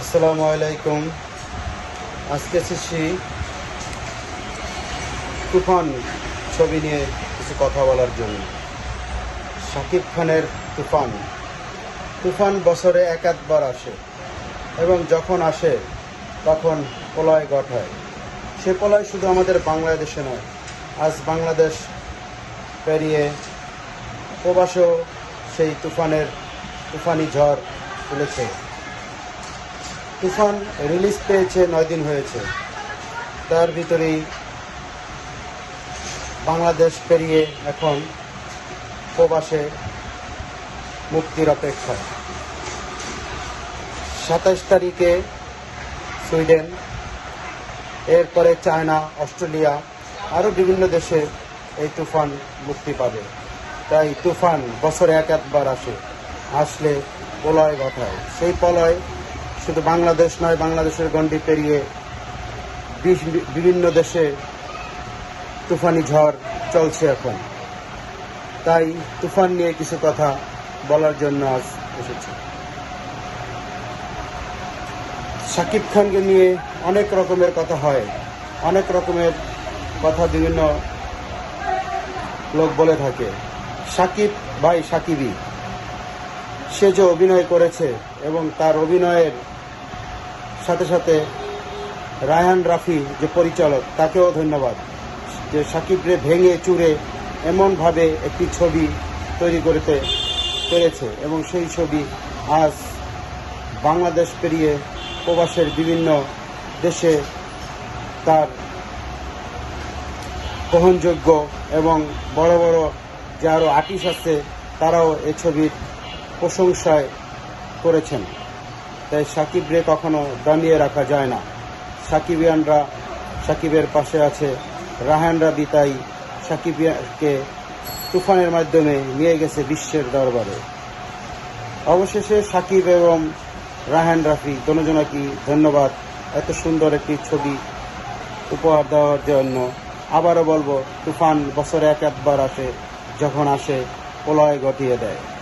আসসালামু আলাইকুম। আজকে এসেছি তুফান ছবি নিয়ে কিছু কথা বলার জন্য। শাকিব খানের তুফান। তুফান বছরে এক একবার আসে এবং যখন আসে, তখন প্রলয় ঘটায়। সে প্রলয় শুধু আমাদের বাংলাদেশে নয়, আজ বাংলাদেশ পেরিয়ে প্রবাসেও সেই তুফানের তুফানি ঝড় তুলেছে। তুফান রিলিজ পেয়েছে, নয় দিন হয়েছে। তার ভিতরেই বাংলাদেশ পেরিয়ে এখন প্রবাসে মুক্তির অপেক্ষায় সাতাশ তারিখে সুইডেন, এরপরে চায়না, অস্ট্রেলিয়া আরও বিভিন্ন দেশে এই তুফান মুক্তি পাবে। তাই তুফান বছরে এক একবার আসে, আসলে প্রলয় ঘটায়। সেই প্রলয় শুধু বাংলাদেশ নয়, বাংলাদেশের গণ্ডি পেরিয়ে বিভিন্ন দেশে তুফানি ঝড় চলছে এখন। তাই তুফান নিয়ে কিছু কথা বলার জন্য আজ এসেছি। শাকিব খানকে নিয়ে অনেক রকমের কথা হয়, অনেক রকমের কথা বিভিন্ন লোক বলে থাকে। সাকিব ভাই সাকিবই, সে যে অভিনয় করেছে এবং তার অভিনয়ের সাথে সাথে রায়ান রাফি যে পরিচালক, তাকেও ধন্যবাদ যে সাকিবরে ভেঙে চুরে এমনভাবে একটি ছবি তৈরি করতে পেরেছে এবং সেই ছবি আজ বাংলাদেশ পেরিয়ে প্রবাসের বিভিন্ন দেশে তার গ্রহণযোগ্য এবং বড় বড় যে আরও আর্টিস্ট আছে, তারাও এ ছবির প্রশংসায় করেছেন। তাই সাকিবরে কখনো দাঁড়িয়ে রাখা যায় না। সাকিবিয়ানরা সাকিবের পাশে আছে। রাহানরা বিতাই সাকিবিয়ানকে তুফানের মাধ্যমে নিয়ে গেছে বিশ্বের দরবারে। অবশেষে সাকিব এবং রাহান রাফি দনোজনাকে ধন্যবাদ? এত সুন্দর একটি ছবি উপহার দেওয়ার জন্য। আবারও বলব, তুফান বছরে এক একবার আসে, যখন আসে প্রলয় ঘটিয়ে দেয়।